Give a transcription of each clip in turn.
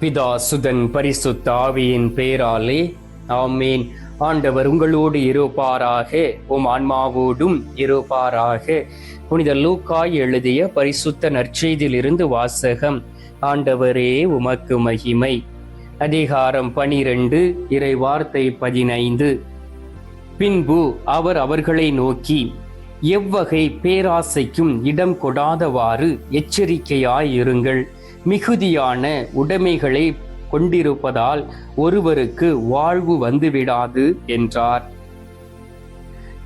பிதா சுதன் பரிசுத்த ஆவியின் பேராலே ஆமீன். ஆண்டவர் உங்களோடு இருப்பாராக உம் ஆன்மாவோடும் இருப்பாராக. புனித லூக்காய் எழுதிய பரிசுத்த நற்செய்தியிலிருந்து வாசகம் ஆண்டவரே உமக்கு மகிமை. அதிகாரம் பனிரெண்டு இறை வார்த்தை பதினைந்து. பின்பு அவர் அவர்களை நோக்கி எவ்வகை பேராசைக்கும் இடம் கொடாதவாறு எச்சரிக்கையாயிருங்கள். மிகுதியான உடைமைகளை கொண்டிருப்பதால் ஒருவருக்கு வாழ்வு வந்துவிடாது என்றார்.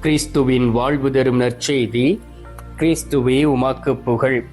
கிறிஸ்துவின் வாழ்வு தரும் நற்செய்தி கிறிஸ்துவே உமக்கு புகழ்.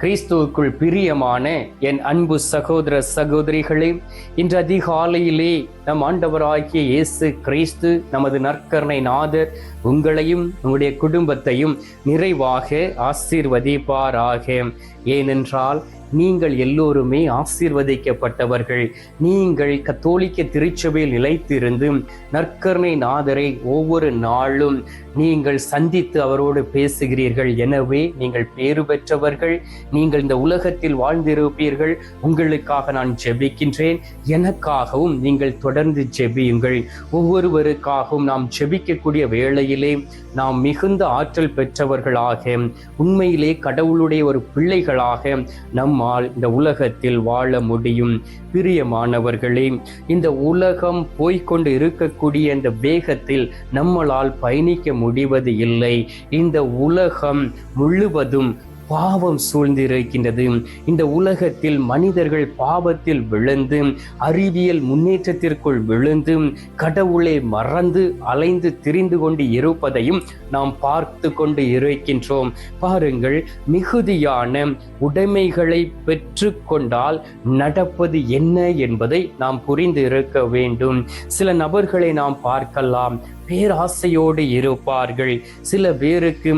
கிறிஸ்துவுக்குள் பிரியமான என் அன்பு சகோதர சகோதரிகளே இன்று அதிகாலையிலே நம் ஆண்டவராகிய இயேசு கிறிஸ்து நமது நற்கரணை நாதர் உங்களையும் உங்களுடைய குடும்பத்தையும் நிறைவாக ஆசீர்வதிப்பாராக. ஏனென்றால் நீங்கள் எல்லோருமே ஆசீர்வதிக்கப்பட்டவர்கள். நீங்கள் கத்தோலிக்க திருச்சபையில் நிலைத்திருந்து நற்கருணை நாதரை ஒவ்வொரு நாளும் நீங்கள் சந்தித்து அவரோடு பேசுகிறீர்கள். எனவே நீங்கள் பேறு பெற்றவர்கள் நீங்கள் இந்த உலகத்தில் வாழ்ந்திருப்பீர்கள். உங்களுக்காக நான் ஜெபிக்கின்றேன். எனக்காகவும் நீங்கள் தொடர்ந்து ஜெபியுங்கள். ஒவ்வொருவருக்காகவும் நாம் ஜெபிக்கக்கூடிய வேளையிலே நாம் மிகுந்த ஆற்றல் பெற்றவர்களாக உண்மையிலே கடவுளுடைய ஒரு பிள்ளைகளாக நம் நம்மால் இந்த உலகத்தில் வாழ முடியும். பிரியமானவர்களே இந்த உலகம் போய்க்கொண்டு இருக்கக்கூடிய இந்த வேகத்தில் நம்மளால் பயணிக்க முடிவது இல்லை. இந்த உலகம் முழுவதும் பாவம் சூழ்ந்திருக்கின்றது. இந்த உலகத்தில் மனிதர்கள் பாவத்தில் விழுந்து அறிவியல் முன்னேற்றத்திற்குள் விழுந்து கடவுளை மறந்து அலைந்து திரிந்து கொண்டு இருப்பதையும் நாம் பார்த்து கொண்டு இருக்கின்றோம். பாருங்கள் மிகுதியான உடைமைகளை பெற்று கொண்டால் நடப்பது என்ன என்பதை நாம் புரிந்து இருக்க வேண்டும். சில நபர்களை நாம் பார்க்கலாம். பேராசையோடு இருப்பார்கள். சில பேருக்கு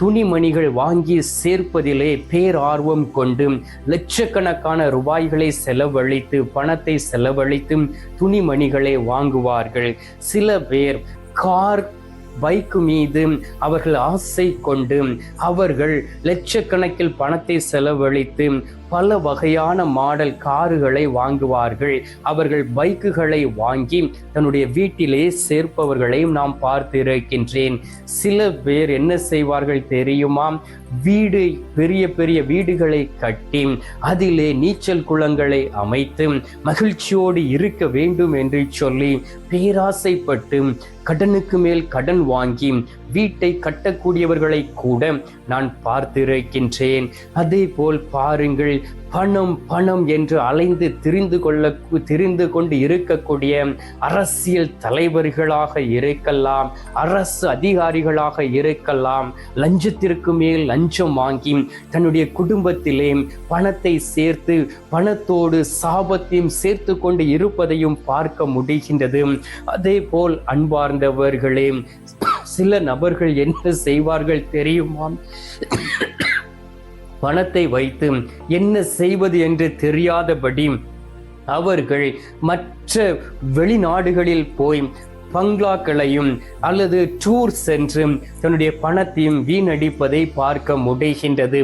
துணிமணிகள் வாங்கி சேர்ப்பதிலே பேரார்வம் கொண்டு லட்சக்கணக்கான ரூபாய்களை செலவழித்து பணத்தை செலவழித்து துணிமணிகளை வாங்குவார்கள். சில பேர் கார் பைக்கு மீது அவர்கள் ஆசை கொண்டு அவர்கள் லட்சக்கணக்கில் பணத்தை செலவழித்து பல வகையான மாடல் காருகளை வாங்குவார்கள். அவர்கள் பைக்குகளை வாங்கி தன்னுடைய வீட்டிலே சேர்ப்பவர்களையும் நாம் பார்த்திருக்கின்றேன். சில பேர் என்ன செய்வார்கள் தெரியுமா? வீடு பெரிய பெரிய வீடுகளை கட்டி அதிலே நீச்சல் குளங்களை அமைத்து மகிழ்ச்சியோடு இருக்க வேண்டும் என்று சொல்லி பேராசைப்பட்டு கடனுக்கு மேல் கடன் வாங்கி வீட்டை கட்டக்கூடியவர்களை கூட நான் பார்த்திருக்கின்றேன். அதே போல் பாருங்கள் பணம் பணம் என்று அலைந்து திரிந்து கொள்ள திரிந்து கொண்டு இருக்கக்கூடிய அரசியல் தலைவர்களாக இருக்கலாம் அரசு அதிகாரிகளாக இருக்கலாம். லஞ்சத்திற்கு மேல் லஞ்சம் வாங்கி தன்னுடைய குடும்பத்திலே பணத்தை சேர்த்து பணத்தோடு சாபத்தையும் சேர்த்து கொண்டு இருப்பதையும் பார்க்க முடிகின்றது. அதே போல் அன்பார்ந்தவர்களே சில நபர்கள் என்ன செய்வார்கள் தெரியுமா? பணத்தை வைத்து என்ன செய்வது என்று தெரியாதபடி அவர்கள் மற்ற வெளிநாடுகளில் போய் பங்களாக்களையும் அல்லது டூர் சென்று தன்னுடைய பணத்தையும் வீணடிப்பதை பார்க்க முடிகின்றது.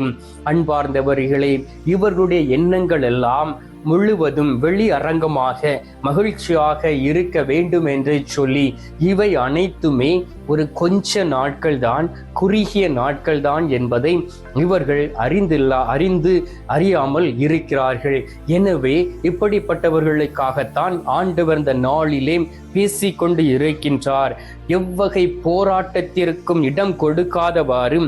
அன்பார்ந்தவர்களே இவர்களுடைய எண்ணங்கள் எல்லாம் முழுவதும் வெளி அரங்கமாக மகிழ்ச்சியாக இருக்க வேண்டும் என்று சொல்லி இவை அனைத்துமே ஒரு கொஞ்ச நாட்கள் தான் குறுகிய நாட்கள் தான் என்பதை இவர்கள் அறிந்தில்லா அறிந்து அறியாமல் இருக்கிறார்கள். எனவே இப்படிப்பட்டவர்களுக்காகத்தான் ஆண்டவர் இந்த நாளிலே பேசிக்கொண்டு இருக்கின்றார். எவ்வகை போராட்டத்திற்கும் இடம் கொடுக்காதவாறு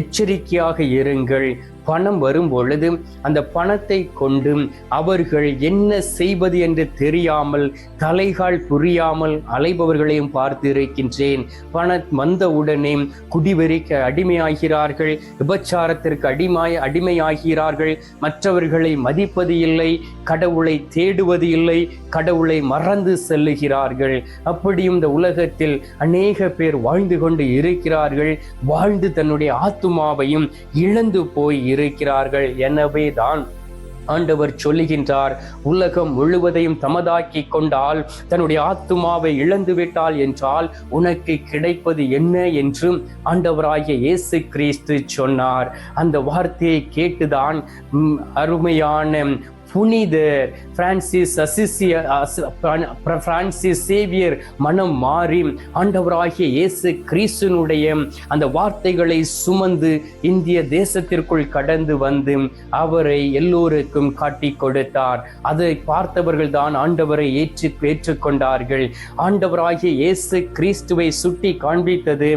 எச்சரிக்கையாக இருங்கள். பணம் வரும் பொழுது அந்த பணத்தை கொண்டு அவர்கள் என்ன செய்வது என்று தெரியாமல் தலைகால் புரியாமல் அலைபவர்களையும் பார்த்து இருக்கின்றேன். பண வந்தவுடனே குடிவெறிக்க அடிமையாகிறார்கள் விபச்சாரத்திற்கு அடிமாய் அடிமையாகிறார்கள். மற்றவர்களை மதிப்பது இல்லை கடவுளை தேடுவது இல்லை கடவுளை மறந்து செல்லுகிறார்கள். அப்படியும் இந்த உலகத்தில் அநேக பேர் வாழ்ந்து கொண்டு இருக்கிறார்கள். வாழ்ந்து தன்னுடைய ஆத்துமாவையும் இழந்து போய் இருக்கிறார்கள் எனவே தான் ஆண்டவர் சொல்லுகின்றார் உலகம் முழுவதையும் தமதாக்கி கொண்டால் தன்னுடைய ஆத்துமாவை இழந்து விட்டால் என்றால் உனக்கு கிடைப்பது என்ன என்று ஆண்டவராகிய இயேசு கிறிஸ்து சொன்னார். அந்த வார்த்தையை கேட்டுதான் அருமையான புனிதர் பிரான்சிஸ் அசிசிய பிரான்சிஸ் சேவியர் மனம் மாறி ஆண்டவராகிய இயேசு கிறிஸ்துனுடைய அந்த வார்த்தைகளை சுமந்து இந்திய தேசத்திற்குள் கடந்து வந்து அவரை எல்லோருக்கும் காட்டி கொடுத்தார். அதை பார்த்தவர்கள் தான் ஆண்டவரை ஏற்று ஏற்றுக்கொண்டார்கள். ஆண்டவராகிய இயேசு கிறிஸ்துவை சுட்டி காண்பித்தது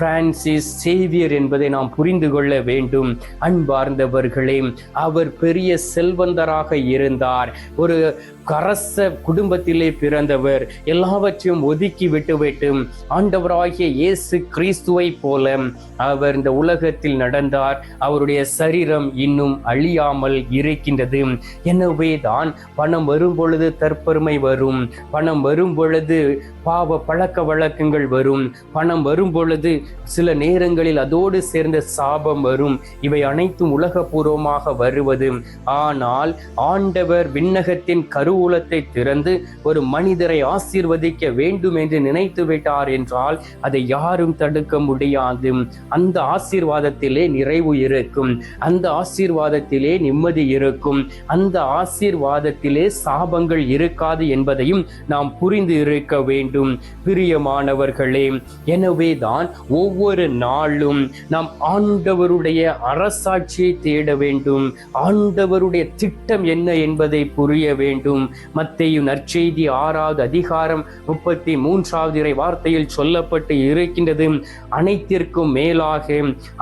பிரான்சிஸ் சேவியர் என்பதை நாம் புரிந்து கொள்ள வேண்டும். அன்பார்ந்தவர்களே அவர் பெரிய செல்வந்தராக இருந்தார். ஒரு கரச குடும்பத்திலே பிறந்தவர். எல்லாவற்றையும் ஒதுக்கி விட்டுவிட்டு ஆண்டவராகிய இயேசு கிறிஸ்துவை போல அவர் இந்த உலகத்தில் நடந்தார். அவருடைய சரீரம் இன்னும் அழியாமல் இருக்கின்றது. எனவே தான் பணம் வரும் பொழுது தற்பெருமை வரும். பணம் வரும் பொழுது பாவ பழக்க வழக்கங்கள் வரும். பணம் வரும் பொழுது சில நேரங்களில் அதோடு சேர்ந்த சாபம் வரும். இவை அனைத்தும் உலகபூர்வமாக வருவது. ஆனால் ஆண்டவர் விண்ணகத்தின் கரு கருவூலத்தை திறந்து ஒரு மனிதரை ஆசீர்வதிக்க வேண்டும் என்று நினைத்து விட்டார் என்றால் அதை யாரும் தடுக்க முடியாது. அந்த ஆசீர்வாதத்திலே நிறைவு இருக்கும். அந்த ஆசீர்வாதத்திலே நிம்மதி இருக்கும். அந்த ஆசீர்வாதத்திலே சாபங்கள் இருக்காது என்பதையும் நாம் புரிந்து இருக்க வேண்டும். பிரியமானவர்களே எனவே தான் ஒவ்வொரு நாளும் நாம் ஆண்டவருடைய அரசாட்சியை தேட வேண்டும். ஆண்டவருடைய திட்டம் என்ன என்பதை புரிய வேண்டும். மத்தேயு நற்செய்தி ஆறாவது அதிகாரம் முப்பத்தி மூன்றாவது இறை வார்த்தையில் சொல்லப்பட்டு இருக்கின்றது. அனைத்திற்கும் மேலாக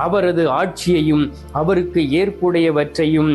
அவரது ஆட்சியையும் அவருக்கு ஏற்புடையவற்றையும்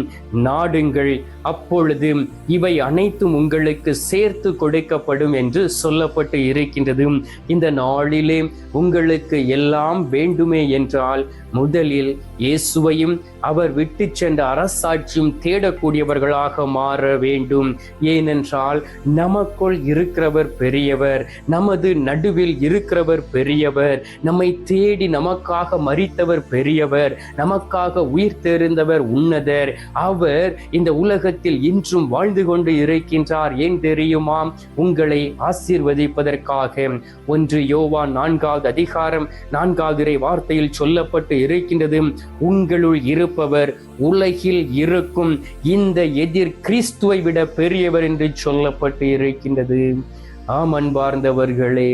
நாடுங்கள். அப்பொழுது இவை அனைத்தும் உங்களுக்கு சேர்த்து கொடுக்கப்படும் என்று சொல்லப்பட்டு இருக்கின்றது. இந்த நாளிலே உங்களுக்கு எல்லாம் வேண்டுமே என்றால் முதலில் இயேசுவையும் அவர் விட்டு சென்ற அரசாட்சியும் தேடக்கூடியவர்களாக மாற வேண்டும். ஏனென்றால் நமக்குள் இருக்கிறவர் பெரியவர் நமது நடுவில் இருக்கிறவர் பெரியவர் நம்மை தேடி நமக்காக மறித்தவர் பெரியவர் நமக்காக உயிர் தெரிந்தவர் உன்னதர். அவர் இந்த உலகத்தில் இன்றும் வாழ்ந்து கொண்டு இருக்கின்றார் ஏன் தெரியுமா உங்களை ஆசீர்வதிப்பதற்காக. ஒன்று யோவா நான்காவது அதிகாரம் நான்காவது வார்த்தையில் சொல்லப்பட்டு இருக்கின்றது உங்களுள் இருப்பவர் உலகில் இருக்கும். இந்த எதிர் கிறிஸ்துவை விட பெரியவர் என்று சொல்லப்பட்டு இருக்கின்றது. ஆம் அன்பார்ந்தவர்களே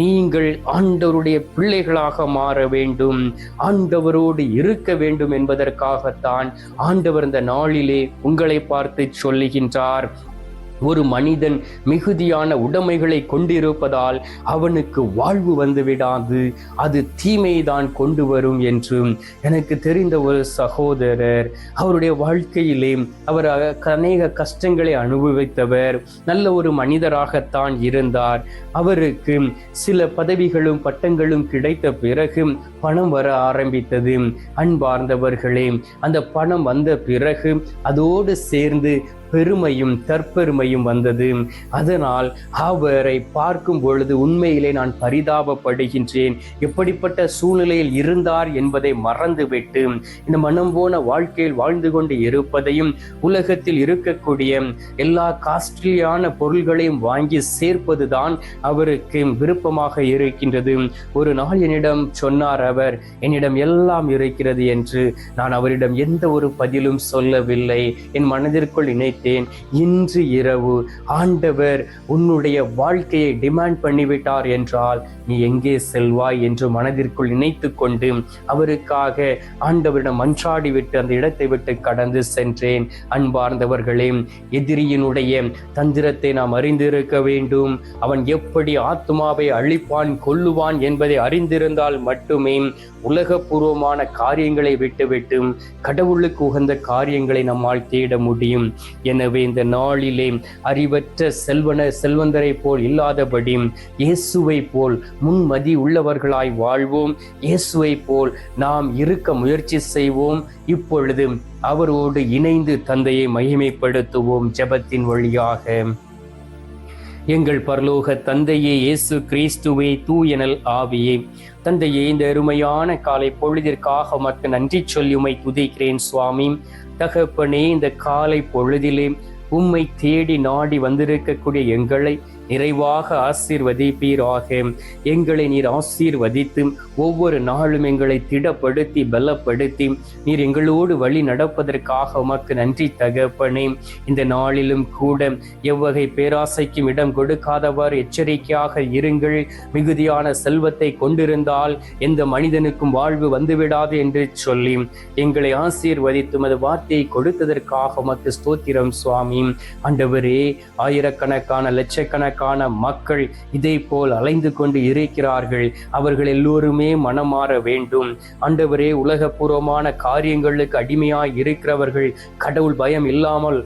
நீங்கள் ஆண்டவருடைய பிள்ளைகளாக மாற வேண்டும். ஆண்டவரோடு இருக்க வேண்டும் என்பதற்காகத்தான் ஆண்டவர் இந்த நாளிலே உங்களை பார்த்து சொல்லுகின்றார். ஒரு மனிதன் மிகுதியான உடைமைகளை கொண்டிருப்பதால் அவனுக்கு வாழ்வு வந்து விடாது அது தீமைதான் கொண்டு வரும் என்றும் எனக்கு தெரிந்த ஒரு சகோதரர் அவருடைய வாழ்க்கையிலே அவர் அநேக கஷ்டங்களை அனுபவித்தவர். நல்ல ஒரு மனிதராகத்தான் இருந்தார். அவருக்கு சில பதவிகளும் பட்டங்களும் கிடைத்த பிறகு பணம் வர ஆரம்பித்தது. அன்பார்ந்தவர்களே அந்த பணம் வந்த பிறகு அதோடு சேர்ந்து பெருமையும் தற்பெருமையும் வந்தது. அதனால் அவரை பார்க்கும் பொழுது உண்மையிலே நான் பரிதாபப்படுகின்றேன். எப்படிப்பட்ட சூழ்நிலையில் இருந்தார் என்பதை மறந்துவிட்டு இந்த மனம் போன வாழ்க்கையில் வாழ்ந்து கொண்டு இருப்பதையும் உலகத்தில் இருக்கக்கூடிய எல்லா காஸ்ட்லியான பொருள்களையும் வாங்கி சேர்ப்பதுதான் அவருக்கு விருப்பமாக இருக்கின்றது. ஒரு நாள் என்னிடம் சொன்னார் அவர் என்னிடம் எல்லாம் இருக்கிறது என்று. நான் அவரிடம் எந்த ஒரு பதிலும் சொல்லவில்லை. என் மனதிற்குள் விட்டேன் இன்று இரவு ஆண்டவர் உன்னுடைய வாழ்க்கையை டிமாண்ட் பண்ணிவிட்டார் என்றால் நீ எங்கே செல்வாய் என்று மனதிற்குள் நினைத்து கொண்டு அவருக்காக ஆண்டவரிடம் மன்றாடி விட்டு அந்த இடத்தை விட்டு கடந்து சென்றேன். அன்பார்ந்தவர்களே எதிரியினுடைய தந்திரத்தை நாம் அறிந்திருக்க வேண்டும். அவன் எப்படி ஆத்மாவை அழிப்பான் கொல்லுவான் என்பதை அறிந்திருந்தால் மட்டுமே உலகபூர்வமான காரியங்களை விட்டுவிட்டு கடவுளுக்கு உகந்த காரியங்களை நம்மால் தேட முடியும். எனவே இந்த நாளிலே அறிவற்ற செல்வன செல்வந்தரை போல் இல்லாதபடி இயேசுவை போல் முன்மதி உள்ளவர்களாய் வாழ்வோம். இயேசுவை போல் நாம் இருக்க முயற்சி செய்வோம். இப்பொழுது அவரோடு இணைந்து தந்தையை மகிமைப்படுத்துவோம் ஜெபத்தின் வழியாக. எங்கள் பரலோக தந்தையே இயேசு கிறிஸ்துவே தூயனல் ஆவியே. தந்தையே இந்த அருமையான காலை பொழுதிற்காக மக்கள் நன்றி சொல்லி உமை துதிக்கிறேன் சுவாமி. தகப்பனே இந்த காலை பொழுதிலே உம்மை தேடி நாடி வந்திருக்கக்கூடிய எங்களை நிறைவாக ஆசீர்வதிப்பீராக. எங்களை நீர் ஆசீர்வதித்து ஒவ்வொரு நாளும் எங்களை திடப்படுத்தி பலப்படுத்தி நீர் எங்களோடு வழி நடப்பதற்காக உமக்கு நன்றி தகப்பனே. இந்த நாளிலும் கூட எவ்வகை பேராசைக்கும் இடம் கொடுக்காதவாறு எச்சரிக்கையாக இருங்கள். மிகுதியான செல்வத்தை கொண்டிருந்தால் எந்த மனிதனுக்கும் வாழ்வு வந்துவிடாது என்று சொல்லி எங்களை ஆசீர்வதித்து அது வார்த்தையை கொடுத்ததற்காக உமக்கு ஸ்தோத்திரம் சுவாமி. ஆண்டவரே ஆயிரக்கணக்கான லட்சக்கணக்கான ஆயிரக்கணக்கான மக்கள் இதே போல் அலைந்து கொண்டு இருக்கிறார்கள். அவர்கள் எல்லோருமே மனமாற வேண்டும். ஆண்டவரே உலகபூர்வமான காரியங்களுக்கு அடிமையாய் இருக்கிறவர்கள் கடவுள் பயம் இல்லாமல்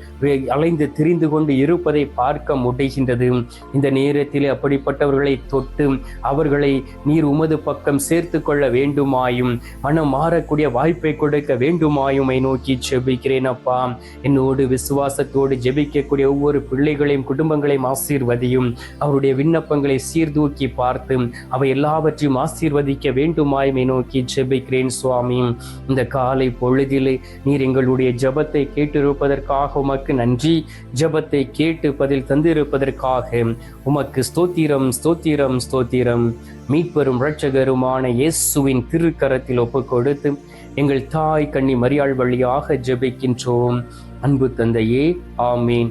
அலைந்து திரிந்து கொண்டு இருப்பதை பார்க்க முடிகின்றது. இந்த நேரத்தில் அப்படிப்பட்டவர்களை தொட்டு அவர்களை நீர் உமது பக்கம் சேர்த்து கொள்ள வேண்டுமாயும் மனம் மாறக்கூடிய வாய்ப்பை கொடுக்க வேண்டுமாயுமை நோக்கி ஜெபிக்கிறேன் அப்பா. என்னோடு விசுவாசத்தோடு ஜெபிக்கக்கூடிய ஒவ்வொரு பிள்ளைகளையும் குடும்பங்களையும் ஆசீர்வதியும். அவருடைய விண்ணப்பங்களை சீர்தூக்கி பார்த்து அவை எல்லாவற்றையும் ஆசீர்வதிக்க வேண்டுமாயுமை நோக்கி ஜெபிக்கிறேன் சுவாமி. இந்த காலை பொழுதிலே நீர் எங்களுடைய ஜபத்தை கேட்டிருப்பதற்காக உமக்கு நன்றி. ஜெபத்தை கேட்டு பதில் தந்திருப்பதற்காக உமக்கு ஸ்தோத்திரம் ஸ்தோத்திரம் ஸ்தோத்திரம். மீட்பெரும் இரட்சகருமான இயேசுவின் திருக்கரத்தில் ஒப்புக்கொடுத்து எங்கள் தாய் கண்ணி மரியாள் வழியாக ஜெபிக்கின்றோம். அன்பு தந்தையே ஆமீன்.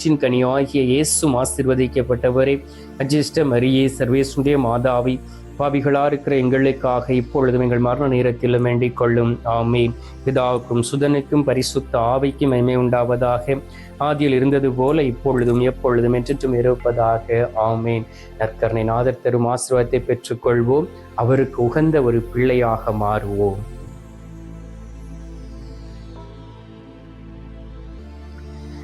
வயிற்றின் கனி ஆகிய இயேசும் ஆசிர்வதிக்கப்பட்டவரே. அஜிஷ்ட மரியே சர்வேசுடைய மாதாவி பாவிகளா இருக்கிற எங்களுக்காக இப்பொழுதும் எங்கள் மரண நேரத்திலும் வேண்டிக் கொள்ளும். ஆமீன். பிதாவுக்கும் சுதனுக்கும் பரிசுத்த ஆவைக்கும் மைமை உண்டாவதாக. ஆதியில் இருந்தது போல இப்பொழுதும் எப்பொழுதும் என்றென்றும் இருப்பதாக ஆமேன். நற்கரணை நாதர் தரும் ஆசிர்வாதத்தை பெற்றுக்கொள்வோம். அவருக்கு உகந்த ஒரு பிள்ளையாக மாறுவோம்.